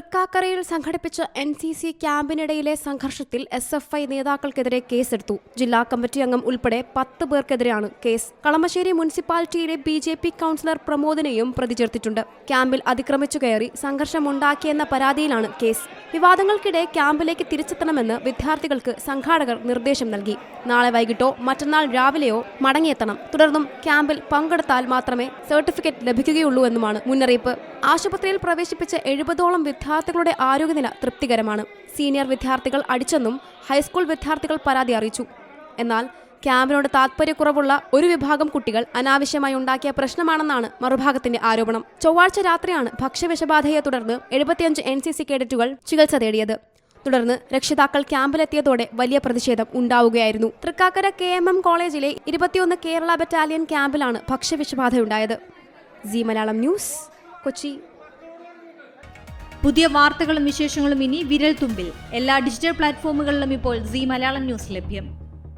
തൃക്കാക്കരയിൽ സംഘടിപ്പിച്ച N C C ക്യാമ്പിനിടയിലെ സംഘർഷത്തിൽ എസ് എഫ് ഐ നേതാക്കൾക്കെതിരെ കേസെടുത്തു. ജില്ലാ കമ്മിറ്റി അംഗം ഉൾപ്പെടെ പത്ത് പേർക്കെതിരെയാണ് കേസ്. കളമശ്ശേരി മുനിസിപ്പാലിറ്റിയിലെ ബി ജെ പി കൌൺസിലർ പ്രമോദിനെയും പ്രതി ചേർത്തിട്ടുണ്ട് ക്യാമ്പിൽ അതിക്രമിച്ചു കയറി സംഘർഷമുണ്ടാക്കിയെന്ന പരാതിയിലാണ് കേസ്. വിവാദങ്ങൾക്കിടെ ക്യാമ്പിലേക്ക് തിരിച്ചെത്തണമെന്ന് വിദ്യാർത്ഥികൾക്ക് സംഘാടകർ നിർദ്ദേശം നൽകി. നാളെ വൈകിട്ടോ മറ്റന്നാൾ രാവിലെയോ മടങ്ങിയെത്തണം. തുടർന്നും ക്യാമ്പിൽ പങ്കെടുത്താൽ മാത്രമേ സർട്ടിഫിക്കറ്റ് ലഭിക്കുകയുള്ളൂ എന്നുമാണ് മുന്നറിയിപ്പ്. ആശുപത്രിയിൽ പ്രവേശിപ്പിച്ച എഴുപതോളം വിദ്യാർത്ഥികളുടെ ആരോഗ്യനില തൃപ്തികരമാണ്. സീനിയർ വിദ്യാർത്ഥികൾ അടിച്ചെന്നും ഹൈസ്കൂൾ വിദ്യാർത്ഥികൾ പരാതി അറിയിച്ചു. എന്നാൽ ക്യാമ്പിനോട് താത്പര്യക്കുറവുള്ള ഒരു വിഭാഗം കുട്ടികൾ അനാവശ്യമായി ഉണ്ടാക്കിയ പ്രശ്നമാണെന്നാണ് മറുഭാഗത്തിന്റെ ആരോപണം. ചൊവ്വാഴ്ച രാത്രിയാണ് ഭക്ഷ്യവിഷബാധയെ തുടർന്ന് എഴുപത്തിയഞ്ച് എൻ സി സി കേഡറ്റുകൾ ചികിത്സ തേടിയത്. തുടർന്ന് രക്ഷിതാക്കൾ ക്യാമ്പിലെത്തിയതോടെ വലിയ പ്രതിഷേധം ഉണ്ടാവുകയായിരുന്നു. തൃക്കാക്കര കെ എം എം കോളേജിലെ ഇരുപത്തിയൊന്ന് കേരള ബറ്റാലിയൻ ക്യാമ്പിലാണ് ഭക്ഷ്യവിഷബാധയുണ്ടായത്. G Malayalam news Kochi. പുതിയ വാർത്തകളും വിശേഷങ്ങളും ഇനി വിരൽ തുമ്പിൽ എല്ലാ ഡിജിറ്റൽ പ്ലാറ്റ്ഫോമുകളിലും ഇപ്പോൾ സി മലയാളം ന്യൂസ് ലഭ്യം.